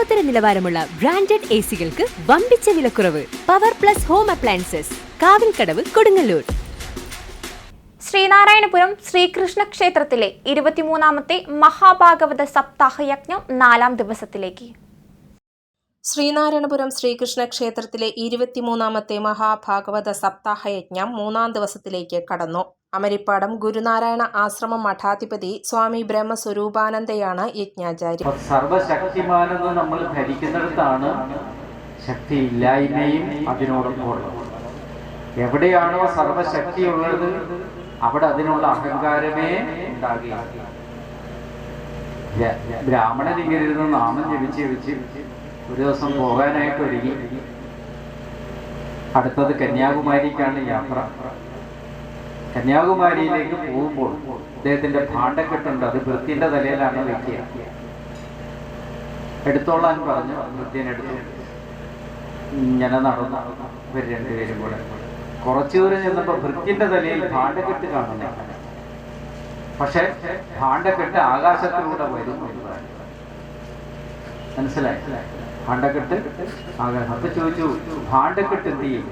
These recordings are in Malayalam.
ലോകോത്തര നിലവാരമുള്ള ബ്രാൻഡഡ് എ സികൾക്ക് വമ്പിച്ച വിലക്കുറവ്. Power plus home appliances Kavilkadavu Kodungallur. Sreenarayanapuram Sreekrishna ക്ഷേത്രത്തിലെ ഇരുപത്തിമൂന്നാമത്തെ മഹാഭാഗവത സപ്താഹയജ്ഞം നാലാം ദിവസത്തിലേക്ക്. ശ്രീനാരായണപുരം ശ്രീകൃഷ്ണ ക്ഷേത്രത്തിലെ ഇരുപത്തിമൂന്നാമത്തെ മഹാഭാഗവത സപ്താഹയജ്ഞം മൂന്നാം ദിവസത്തിലേക്ക് കടന്നു. അമരിപ്പാടം ഗുരുനാരായണ ആശ്രമ മഠാധിപതി സ്വാമി ബ്രഹ്മസ്വരൂപാനന്ദയാണ് യജ്ഞാചാര്യ. സർവശക്തിമാനെന്ന് നമ്മൾ ധരിക്കുന്നിടത്താണ് ശക്തി ഇല്ലായ്മയും അതിനോടൊപ്പം ഉള്ളത്. എവിടെയാണോ സർവശക്തിയുള്ളത് അവിടെ അതിനുള്ള അഹങ്കാരമേ ഇരുന്ന് നാമം ജപിച്ച് ജപിച്ച് ഒരു ദിവസം പോകാനായിട്ട് ഒരുങ്ങി. അടുത്തത് കന്യാകുമാരിക്കാണ് യാത്ര. കന്യാകുമാരിയിലേക്ക് പോകുമ്പോൾ അദ്ദേഹത്തിന്റെ ഭാണ്ഡക്കെട്ടുണ്ട്. അത് വൃത്തിന്റെ തലയിലാണ് വെക്കുക എടുത്തോളാൻ പറഞ്ഞു. വൃത്തിനെടുത്തു ഇങ്ങനെ നടന്നു. ഇവർ രണ്ടുപേരും കൂടെ. കുറച്ചു ദൂരം ചെന്നപ്പോ വൃത്തിന്റെ തലയിൽ ഭാണ്ഡക്കെട്ട് കാണുന്നു. പക്ഷെ ഭാണ്ഡക്കെട്ട് ആകാശത്തിലൂടെ വരുന്നു. മനസ്സിലായി? ഭാണ്ഡക്കെട്ട്? ആകാശം. അപ്പൊ ചോദിച്ചു ഭാണ്ഡക്കെട്ട് എന്ത് ചെയ്യും?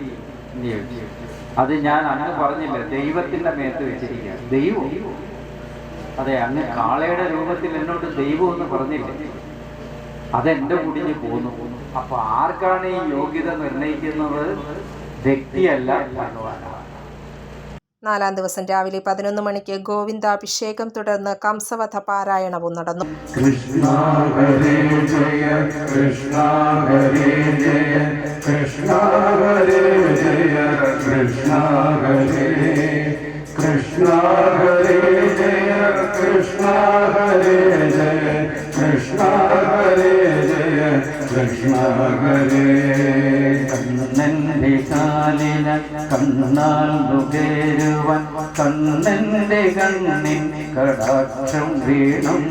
അത് ഞാൻ അങ്ങ് പറഞ്ഞില്ല ദൈവത്തിന്റെ മേത്ത് വെച്ചിരിക്കുക. ദൈവം? അതെ അങ്ങ് കാളയുടെ രൂപത്തിൽ എന്നോട് ദൈവം എന്ന് പറഞ്ഞില്ല. അതെന്റെ കുടിഞ്ഞ് പോന്നു. അപ്പൊ ആർക്കാണ് ഈ യോഗ്യത നിർണയിക്കുന്നത് വ്യക്തിയല്ല ഭഗവാനാണ്. നാലാം ദിവസം രാവിലെ പതിനൊന്ന് മണിക്ക് ഗോവിന്ദാഭിഷേകം തുടർന്ന് കംസവധ പാരായണവും നടന്നു. കൃഷ്ണ ഹരേ ജയ കൃഷ്ണ ഹരേ ജയ കൃഷ്ണ ഹരേ ജയ കൃഷ്ണ ഹരേ കാലിന കണ്ണാൽ നുകേരുവൻ കണ്ണന്റെ കണ്ണിൻ കടാക്ഷം വീണം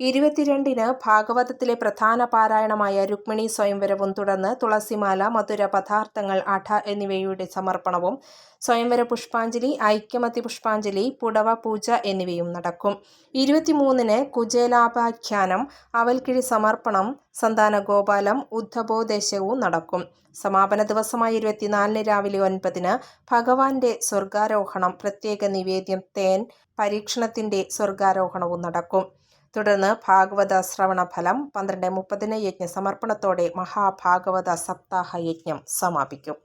ഇരുപത്തിരണ്ടിന് ഭാഗവതത്തിലെ പ്രധാന പാരായണമായ രുക്മിണി സ്വയംവരവും തുടർന്ന് തുളസിമാല മധുര പദാർത്ഥങ്ങൾ അഠ എന്നിവയുടെ സമർപ്പണവും സ്വയംവര പുഷ്പാഞ്ജലി ഐക്യമതി പുഷ്പാഞ്ജലി പുടവ പൂജ എന്നിവയും നടക്കും. ഇരുപത്തിമൂന്നിന് കുചേലാപാഖ്യാനം അവൽക്കിഴി സമർപ്പണം സന്താന ഗോപാലം ഉദ്ധബോദേശവും നടക്കും. സമാപന ദിവസമായ ഇരുപത്തിനാലിന് രാവിലെ ഒൻപതിന് ഭഗവാന്റെ സ്വർഗാരോഹണം പ്രത്യേക നിവേദ്യം തേൻ പരീക്ഷണത്തിന്റെ സ്വർഗാരോഹണവും നടക്കും. തുടർന്ന് ഭാഗവത ശ്രവണ ഫലം പന്ത്രണ്ട് മുപ്പതിന് യജ്ഞ സമർപ്പണത്തോടെ മഹാഭാഗവത സപ്താഹ യജ്ഞം സമാപിക്കും.